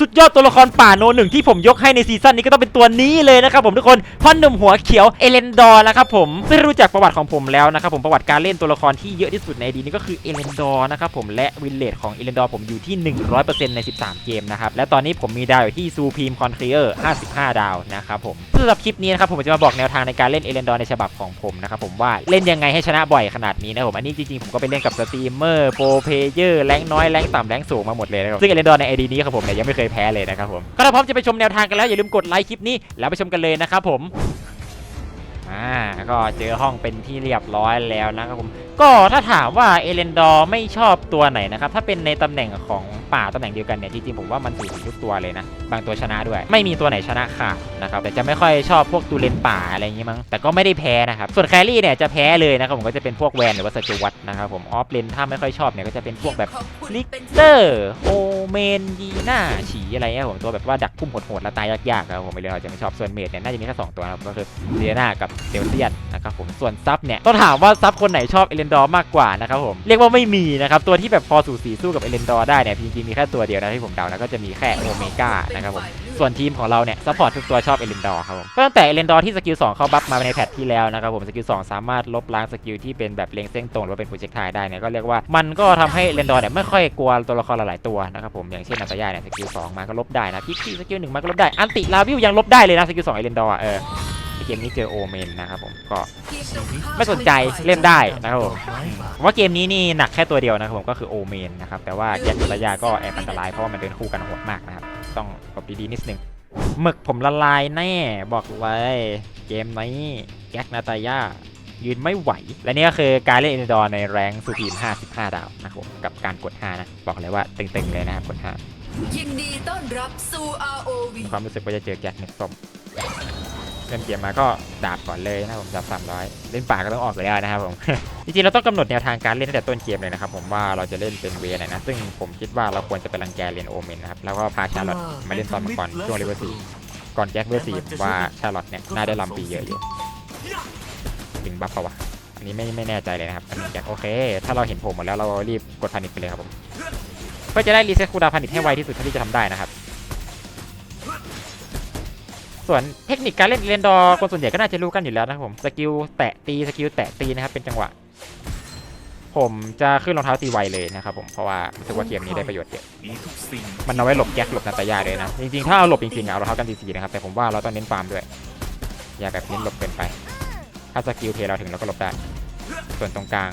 สุดยอดตัวละครป่าโนหนึ่งที่ผมยกให้ในซีซั่นนี้ก็ต้องเป็นตัวนี้เลยนะครับผมทุกคนพ่อหนุ่มหัวเขียวเอเลนดอร์นะครับผมซึ่งรู้จักประวัติของผมแล้วนะครับผมประวัติการเล่นตัวละครที่เยอะที่สุดในดีนี้ก็คือเอเลนดอร์นะครับผมและวินเลทของเอเลนดอร์ผมอยู่ที่ 100%ใน 13 เกมนะครับและตอนนี้ผมมีดาวอยู่ที่ซูพีมคอนเคลียร์55 ดาวนะครับผมสำหรับคลิปนี้นะครับผมจะมาบอกแนวทางในการเล่นเอเลนดอร์ในฉบับของผมนะครับผมว่าเล่นยังไงให้ชนะบ่อยขนาดนี้นะครับผมอันนี้จริงๆผมก็ไปเล่นกับสตรีมเมอร์โปรเพเยอร์แรงน้อยแรงต่ำแรงสูงมาหมดเลยนะครับซึ่งเอเลนดอร์ในไอดีนี้ครับผมเนี่ยยังไม่เคยแพ้เลยนะครับผมก็ถ้าพร้อมจะไปชมแนวทางกันแล้วอย่าลืมกดไลค์คลิปนี้แล้วไปชมกันเลยนะครับผมอ่าก็เจอห้องเป็นที่เรียบร้อยแล้วนะครับผม ก็ถ้าถามว่าเอเลนดอร์ไม่ชอบตัวไหนนะครับ ถ้าเป็นในตำแหน่งของป่าตำแหน่งเดียวกันเนี่ยจริงๆผมว่ามันสูสีทุกตัวเลยนะ บางตัวชนะด้วย ไม่มีตัวไหนชนะขาดนะครับแต่จะไม่ค่อยชอบพวกตูเลนป่าอะไรอย่างงี้มั้งแต่ก็ไม่ได้แพ้นะครับส่วนแครี่เนี่ยจะแพ้เลยนะครับผมก็จะเป็นพวกแวนหรือว่าสจวัตนะครับผมออฟเลนถ้าไม่ค่อยชอบเนี่ยก็จะเป็นพวกแบบลิกเตอร์โอเมนยีน่าฉีอะไรเงี้ยผมตัวแบบว่าดักพุ่มโหดๆแล้วตายยากๆครับผมไม่เลยเราจะไม่ชอบส่วนเมดเนี่ยน่าจะมีแค่สองตัวนะครับก็คือเดียนากับเดลเซียนนะครับผมส่วนซับเนี่ยต้องถามว่าซับคนไหนชอบเอเลนดอร์มากกว่านะครับผมเรียกว่าไม่มีนะครับตัวที่แบบพอสูสีสู้กับเอเลนดอร์ได้เนี่ยจริงๆมีแค่ตัวเดียวนะที่ผมเดานะก็จะมีแค่โอเมก้านะครับผมส่วนทีมของเราเนี่ยซัพพอร์ตทุกตัวชอบเอเลนดอร์ครับผมตั้งแต่เอเลนดอร์ที่สกิล2เข้าบัฟมาในแพทที่แล้วนะครับผมสกิล2สามารถลบล้างสกิลที่เป็นแบบเล็งเส้นตรงหรือว่าเป็นโปรเจกต์ไทได้เนี่ยก็เรียกว่ามันก็ทำให้เอเลนดอร์เนี่ยไม่ค่อยกลัวตัวละครหลายตัวนะครับผมอย่างเช่นนาตายาเนี่ยสกิล2มาก็ลบได้นะพิกซี่สกิล1มาก็ลบได้อันติลาวิวยังลบได้เลยนะสกิล2เอเลนดอร์เออ มนี้เจอโอเมนนะครับผมก็ไม่สนใจเล่นได้นะครับผมผมว่าเกมนี้นี่หนักแค่ตัวเดียวนะครับผมก็คือโอเมนนะครับแต่ว่าแจ็คระยะก็แอบอันตรายเพราะว่ามันเดินคู่กันโหดมากนะครับต้องกดดีๆนิดนึงหมึกผมละลายแน่บอกเลยเกมนี้แจ็คนาตายายืนไม่ไหว และนี่ก็คือการเล่นเอนดอร์ในแรงสูพีม55 ดาวนะครับผมกับการกด 5 นะ บอกเลยว่าตึงๆเลยนะครับกดยินดีต้อนรับสู่ ROV 5ความรู้สึกว่าจะเจอแจ็คเน็กส้ม เล่นเกมมาก็ดาบก่อนเลยนะครับผมดาบ300 เล่นป่าก็ต้องออกเลยนะครับผมจริงๆเราต้องกำหนดแนวทางการเล่นตั้งแต่ต้นเกมเลยนะครับผมว่าเราจะเล่นเป็นเวไหนนะ ซึ่งผมคิดว่าเราควรจะไปรังแกเรียนโอเมนนะครับแล้วก็พาชาร์ลอตมาเล่นตอนมังกรช่วงเลเวลสี่ก่อนแจ็คเวลสี่ผมว่าชาร์ลอตเนี่ยน่าได้ลำปีเยอะอยู่ถึงบัฟปะวะอันนี้ไม่ไม่แน่ใจเลยนะครับอันนี้แจ็คโอเค ถ้าเราเห็นผมหมดแล้วเรารีบกดพานิชไปเลยครับผมเพื่อจะได้รีเซ็ตคูดาวน์พานิชให้ไวที่สุดเท่าที่จะทำได้นะครับ ส่วนเทคนิคการเล่นเรนดอร์คนส่วนใหญ่ก็น่าจะรู้กันอยู่แล้วนะครับผมสกิลแตะตีสกิลแตะตีนะครับเป็นจังหวะ ผมจะขึ้นรองเท้าตีไวเลยนะครับผมเพราะว่ารู้สึกว่าเกมนี้ได้ประโยชน์เยอะมันเอาไว้หลบแก๊กหลบนาตายาด้วยนะจริงๆถ้าเอาหลบจริงๆเอารองเท้ากันตีๆนะครับแต่ผมว่าเราต้องเน้นฟาร์มด้วย อย่าแบบเน้นหลบเกินไป ถ้าสกิลเทเราถึงเราก็หลบได้ส่วนตรงกลาง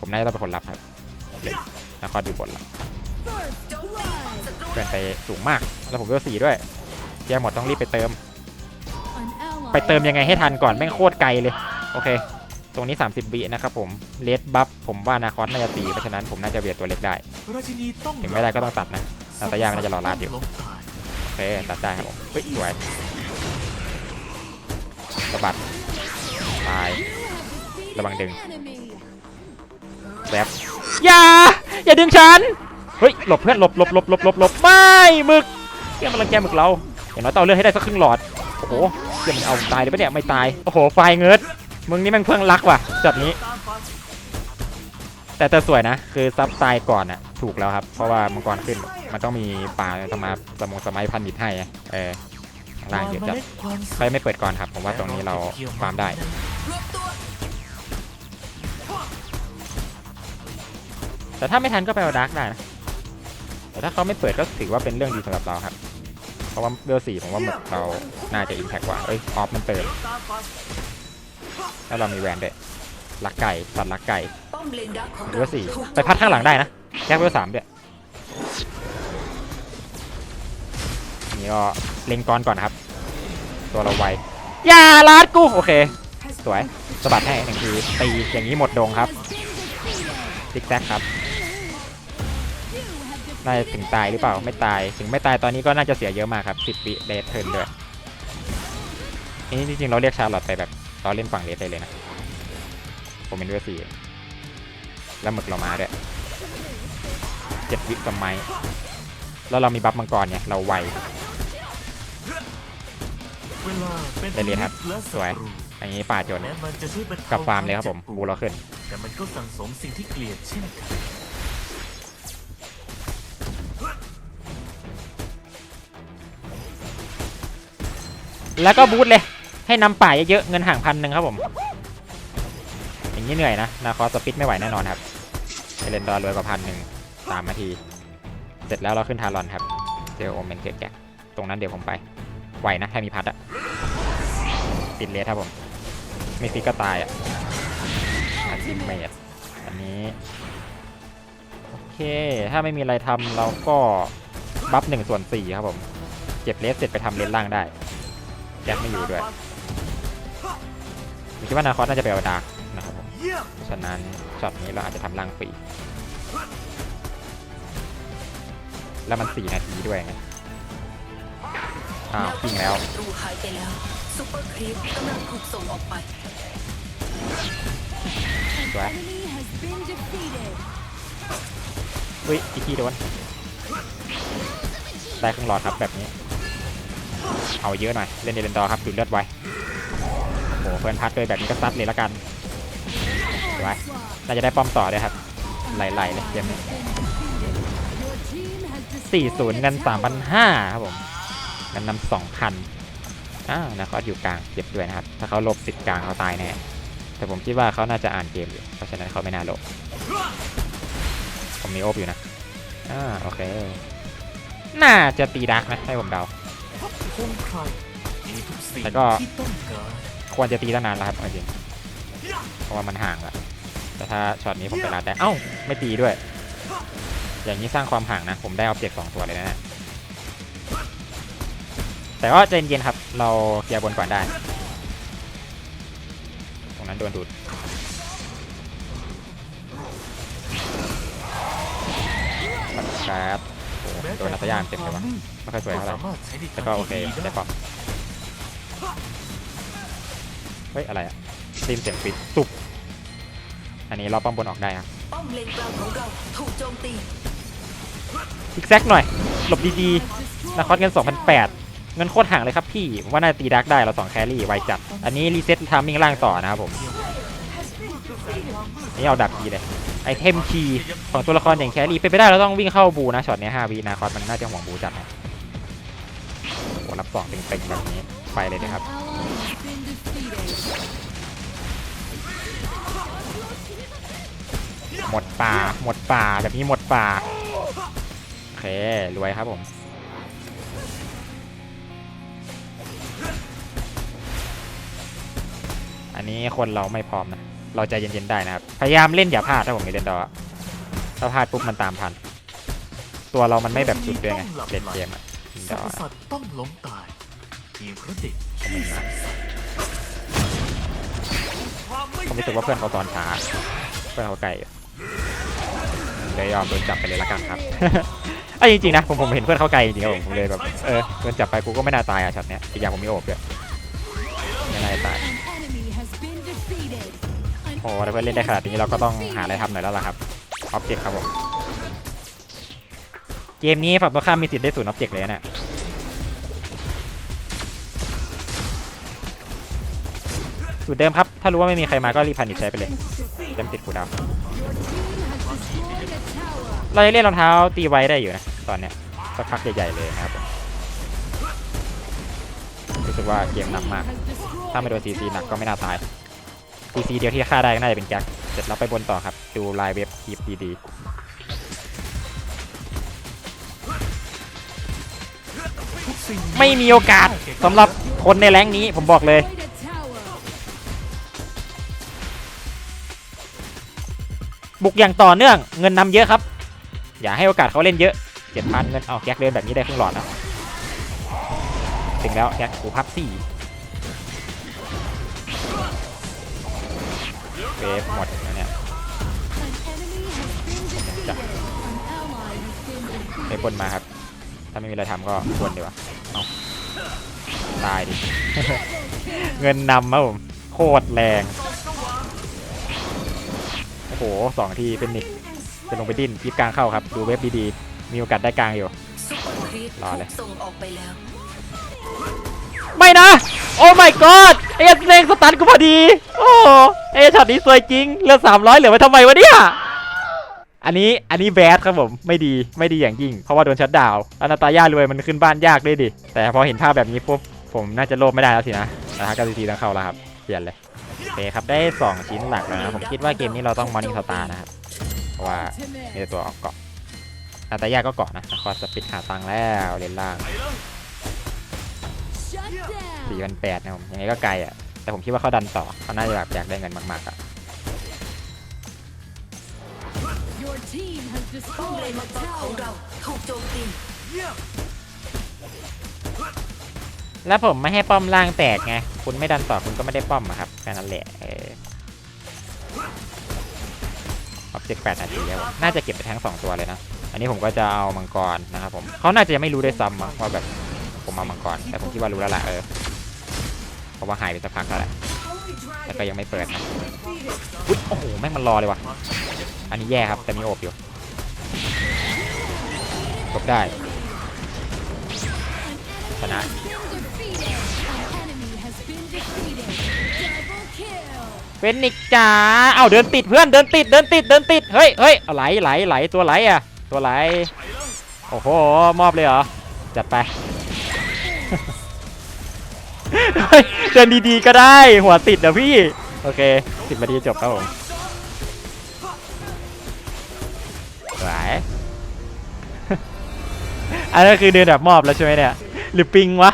ผมน่าจะต้องเป็นคนรับครับแล้วคอยดูบทละเกินไปสูงมากแล้วผมเวลสี่ด้วย แย่หมดต้องรีบไปเติม ไปเติมยังไงให้ทันก่อนแม่งโคตรไกลเลย โอเค ตรงนี้ 30วินะครับผมเลดบัฟผมว่านาคอสน่าจะตีเพราะฉะนั้นผมน่าจะเบียดตัวเล็กได้ราชินีต้องถึงไม่ได้ก็ต้องตัดนะนาตายาน่าจะรอลาดอยู่ล้มตายโอเคตัดได้ครับผมเฮ้ยสวยสะบัดตายระวังดึงแวบอย่า อย่าดึงฉัน เฮ้ย หลบเพื่อน หลบหลบหลบหลบหลบหลบไม่หมึกเพื่อนมันรังแกหมึกเรา อย่างน้อยต่อเลือดให้ได้สักครึ่งหลอด โอ้โหเพื่อนมันเอาตายเลยปะเนี่ยไม่ตาย โอ้โห ไฟเงิร์ดมึงนี่แม่งเพื่องรักว่ะจัดนี้ แต่แต่สวยนะ คือซับตายก่อนอะถูกแล้วครับ เพราะว่ามังกรขึ้น มันต้องมีป่าสมาสมงสมัยพันนิดให้เออข้างล่างเยอะจัดใครไม่เปิดก่อนครับ ผมว่าตรงนี้เราฟาร์มได้แต่ถ้าไม่ทันก็ไปเอาดาร์กได้นะแต่ถ้าเขาไม่เปิดก็ถือว่าเป็นเรื่องดีสำหรับเราครับ เพราะว่าเบลสี่ผมว่าหมึกเราน่าจะอิมแพกกว่าเอ้ยออฟมันเติมแล้วเรามีแวนเด้วยลักไก่ตัดลักไก่เลนดักของเบเราลสี่ไปพัดข้างหลังได้นะแค่เบลสามเด้วยนี่ก็เล็งกรก่อนนะครับ ตัวเราไวอย่าลาดกูโอเค สวยสะบัดให้หนึ่งทีตีอย่างนี้หมดดงครับซิกแซกครับ น่าจะถึงตายหรือเปล่าไม่ตายถึงไม่ตายตอนนี้ก็น่าจะเสียเยอะมากครับสิบวิเลสเทิร์นด้วยนี่จริงๆเราเรียกชาร์ลอตไปแบบเราเล่นฝั่งเลสได้เลยนะผมเป็นเวอร์สี่แล้วหมึกเรามาด้วยเจ็ดวิกับไม้แล้วเรามีบัฟมังกรเนี่ยเราไวได้เรียครับสวยศัตรูอันนี้ป่าจนแม้มันกับฟาร์มเลยครับผมจ็ปวดบูเราขึ้นแต่มันก็สั่งสมสิ่งที่เกลียดเช่นกัน แล้วก็บูทเลย ให้นำป่าเยอะๆเงินห่างพันหนึ่งครับผม อย่างนี้เหนื่อยนะนาคอสปิดไม่ไหวแน่นอนครับเอเลนดอร์รวยกว่าพันหนึ่งสามนาที เสร็จแล้วเราขึ้นทารอนครับเจอโอเมนเกิดแกะตรงนั้นเดี๋ยวผมไปไหวนะถ้ามีพัดอะติดเลสครับผมไม่ฟิกก็ตายอะอันติเมตอันนี้โอเคถ้าไม่มีอะไรทำเราก็บัฟหนึ่งส่วนสี่ครับผมเก็บเลสเสร็จไปทำเลนล่างได้ แจ็คไม่อยู่ด้วยผมคิดว่านาคอสน่าจะไปเอาดาร์กนะครับผมเยี่ยมฉะนั้นช็อตนี้เราอาจจะทำล่างฟรีแล้วมัน 4 นาทีด้วยไงอ้าวปิ้งแล้วศัตรูหายไปแล้วซุปเปอร์ครีปกำลังถูกส่งออกไปสวย Enemy has been defeated. อุ้ยอีกทีโดนได้ครึ่งหลอดครับแบบนี้ เอาเยอะหน่อย เล่นเดนดอร์ครับดูดเลือดไว้โอ้โหเพื่อนพัดเลยแบบนี้ก็ซัดเลยละกันสวยน่าจะได้ป้อมต่อด้วยครับไหลๆเลยเกมนี้ Your team has 40เงิน3,500ครับผมเงินนำ2,000อ่านะเขาอยู่กลางเจ็บด้วยนะครับ ถ้าเขาลบติดกลางเขาตายแน่แต่ผมคิดว่าเขาน่าจะอ่านเกมอยู่ เพราะฉะนั้นเขาไม่น่าลบผมมีโอบอยู่นะอ่าโอเค น่าจะตีดักนะให้ผมเดา คงใครมีทุกสิ่งแต่ก็ ที่ต้องการควรจะตีตั้งนานแล้วครับเอาจริงเพราะว่ามันห่างอะแต่ถ้าช็อตนี้ผมไปรัดได้เอ้าไม่ตีด้วย อย่างนี้สร้างความห่างนะ ผมได้ออบเจกต์สองตัวเลยนะเนี่ยแต่ว่าใจเย็นๆครับ เราเคลียร์บนก่อนได้ ตรงนั้นโดนดูดปัดครับ โดนนัตยามเจ็บเลยวะไม่ค่อยสวยเท่าไหร่แต่ก็โอเคได้ดีปอมเฮ้ยอะไรอะซีมเสียงปิดตุบอันนี้เราป้อมบนออกได้ครับป้อมเลนกลางของเราถูกโจมตีอีกแซกหน่อย หลบดีๆนาคอสเงิน 2,008 เงินโคตรห่างเลยครับพี่ ว่าน่าตีดักได้เราสองแครี่ไวจัด อันนี้รีเซ็ตทามมิ่งล่างต่อนะครับผม นี่เอาดับทีเลยไอเทมคีของตัวละครอย่างแครี่เป็นไปได้เราต้องวิ่งเข้าบูนะช็อตนี้ย5วีนาคอสมันน่าจะห่วงบูจัดนะโอ้รับสองเต็งๆแบบนี้ไปเลยนะครับหมดป่าหมดป่าแบบนี้หมดป่าโอเครวยครับผมอันนี้คนเราไม่พร้อมนะ เราใจเย็นๆได้นะครับ พยายามเล่นอย่าพลาดถ้าผมมีเล่นดอร์ถ้าพลาดปุ๊บมันตามทัน ตัวเรามันไม่แบบสุดด้วยไงเล่นเกมอะดสรรอพร์สัตว์ต้องล้มตายเพียงเพราะเด็กที่ใส่ความไม่ผมรู้สึกว่าเพื่อนเขาตอนช้าเพื่อนเขาไกลอยู่เลยยอมโดนจับไปเลยละกันครับไอ้จริงๆนะผมผมเห็นเพื่อนเขาไกลจริงๆครับผมผมเลยแบบเออโดนจับไปกูก็ไม่น่าตายอะช็อตเนี้ยอีกอย่างผมมีโอบด้วยไม่น่าจะตาย โอ้ถ้าเพื่อนเล่นได้ขนาดนี้เราก็ต้องหาอะไรทำหน่อยแล้วล่ะครับออบเจกต์ครับผมเกมนี้ฝั่งตรงข้ามมีสิทธิ์ได้ศูนย์ออบเจกต์เลยนะเนี่ยสูตรเดิมครับ ถ้ารู้ว่าไม่มีใครมาก็รีพันนิชใช้ไปเลยเต็มติดกูดาวเราจะเล่นรองเท้าตีไว้ได้อยู่นะตอนเนี้ยสักพักใหญ่ๆเลยนะครับผมรู้สึกว่าเกมหนักมาก ถ้าไม่โดนซีซีหนักก็ไม่น่าตาย ซีซีเดียวที่ฆ่าได้ก็น่าจะเป็นแจ็คเสร็จแล้วไปบนต่อครับ ดูลายเว็บคีบดีๆไม่มีโอกาสสำหรับคนในแรงนี้ผมบอกเลยบุกอย่างต่อเนื่องเงินนำเยอะครับ อย่าให้โอกาสเขาเล่นเยอะเจ็ดพันเงินเอาแก๊กเดินแบบนี้ได้ครึ่งหลอดนะถึงแล้วแก๊กกูพับสี่ ฟหมดแล้วเนี่ย An enemy has been defeated. An ally has been ไป defeated. บนมาครับ ถ้าไม่มีอะไรทำก็บนดีกว่าเอาตายดิ เงินนำครับผม โคตรแรง โอ้โหสองทีเป็นนิกจะลงไปดิ้นคลิปกลางเข้าครับ ดูเว็บดีๆ มีโอกาสได้กลางอยู่ซุปเปอร์ครีปรอเลยถูกส่งออกไปแล้วไม่นะ โอ้ my god เอสเลงสตันกูพอดี โอ้เอช็อตนี้สวยจริงเหลือสามร้อยเหลือไว้ทำไมวะเนี่ย อันนี้อันนี้แบดครับผมไม่ดีไม่ดีอย่างยิ่ง เพราะว่าโดนชัดดาวน์อนาตาย่ารวยมันขึ้นบ้านยากด้วยดิ แต่พอเห็นภาพแบบนี้ปุ๊บผมน่าจะโลภไม่ได้แล้วสินะนะครับการซีต้องเข้าแล้วครับเปลี่ยนเลยโอเคครับได้ 2 ชิ้นหลักแล้วนะผมคิดว่าเกมนี้เราต้องมอร์นิ่งสตาร์นะครับเพราะว่ามีแต่ตัวออกเกาะนาตายาก็เกาะนะคอสปิดหาตังค์แล้วเลนล่าง Shut down. สี่พันแปดนะผมยังไงก็ไกลอะ แต่ผมคิดว่าเขาดันต่อเขาน่าจะแบบอยากได้เงินมากๆอะ Your team has ป้อมเลน destroyed มั a งกรของเรา tower. ถูกโจมตีแล้วผมไม่ให้ป้อมล่างแตกไง คุณไม่ดันต่อคุณก็ไม่ได้ป้อมอะครับแค่นั้นแหละเออออบเจกแปดนาทีแล้วน่าจะเก็บไปทั้งสองตัวเลยนะ อันนี้ผมก็จะเอามังกรนะครับผมเขาน่าจะยังไม่รู้ด้วยซ้ำมั้งว่าแบบผมเอามังกร แต่ผมคิดว่ารู้แล้วล่ะเออ เพราะว่าหายไปสักพักแล้วแหละแต่ก็ยังไม่เปิดนะอุ๊ยโอ้โหแม่งมันรอเลยว่ะอันนี้แย่ครับแต่มีโอบอยู่จบได้ชนะ Been defeated. An enemy has been defeated. Double kill. เฟนิกซ์จ๋าเอ้าเดินติดเพื่อนเดินติดเดินติดเดินติดเฮ้ยเฮ้ยไหลไหลไหลตัวไหลอะตัวไหลโอ้โหมอบเลยเหรอจัดไป เดินดีๆก็ได้หัวติดนะพี่ โอเคสิบนาทีจบครับผมไหลอันนั้นคือเดินแบบมอบแล้วใช่ไหมเนี่ย หรือปิงวะ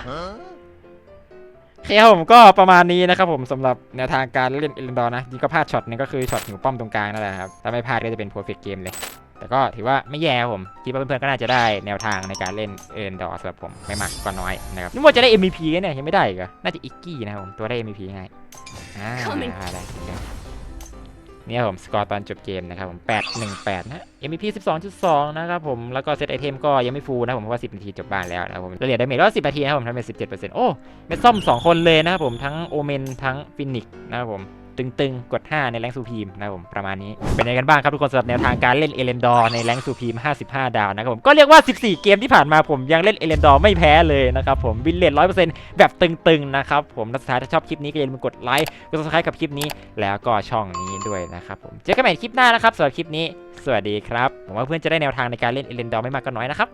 โอเคครับผมก็ประมาณนี้นะครับผมสำหรับแนวทางการเล่นเอเลนดอร์นะยิงก็พลาดช็อตนึงก็คือช็อตหิวป้อมตรงกลางนั่นแหละครับถ้าไม่พลาดก็จะเป็น perfect game เลย แต่ก็ถือว่าไม่แย่ครับผม คิดว่าเพื่อนๆก็น่าจะได้แนวทางในการเล่นเอเลนดอร์สำหรับผมไม่มากก็น้อยนะครับนี่ว่าจะได้ MVP เนี่ยยังไม่ได้อีกเหรอน่าจะอิกกี้นะครับผมตัวได้ MVP ง่ายอ่าได้จริงๆเนี่ยครับผมสกอร์ตอนจบเกมนะครับผม818 นะ MVP 12.2 นะครับผม แล้วก็เซตไอเทมก็ยังไม่ฟูนะผมเพราะว่า 10 นาทีจบบ้านแล้วนะครับผมเหลือได้เมจก็10 นาทีนะครับผมทำเป็น 17%โอ้เมจซ่อม2 คนเลยนะครับผมทั้งโอเมนทั้งฟินิกนะครับผม ตึงๆ กด 5 ในแรงซูพีมนะครับผมประมาณนี้ เป็นยังไงกันบ้างครับทุกคนสำหรับแนวทางการเล่นเอเลนดอร์ในแรงซูพีม 55 ดาวนะครับผมก็เรียกว่า 14 เกมที่ผ่านมาผมยังเล่นเอเลนดอร์ไม่แพ้เลยนะครับผมวินเลท100%แบบตึงๆนะครับผมและสุดท้ายถ้าชอบคลิปนี้ก็อย่าลืมกดไลค์กด subscribe กับคลิปนี้แล้วก็ช่องนี้ด้วยนะครับผมเจอกันใหม่คลิปหน้านะครับสำหรับคลิปนี้ สวัสดีครับผมว่าเพื่อนจะได้แนวทางในการเล่นเอเลนดอร์ไม่มากก็น้อยนะครับ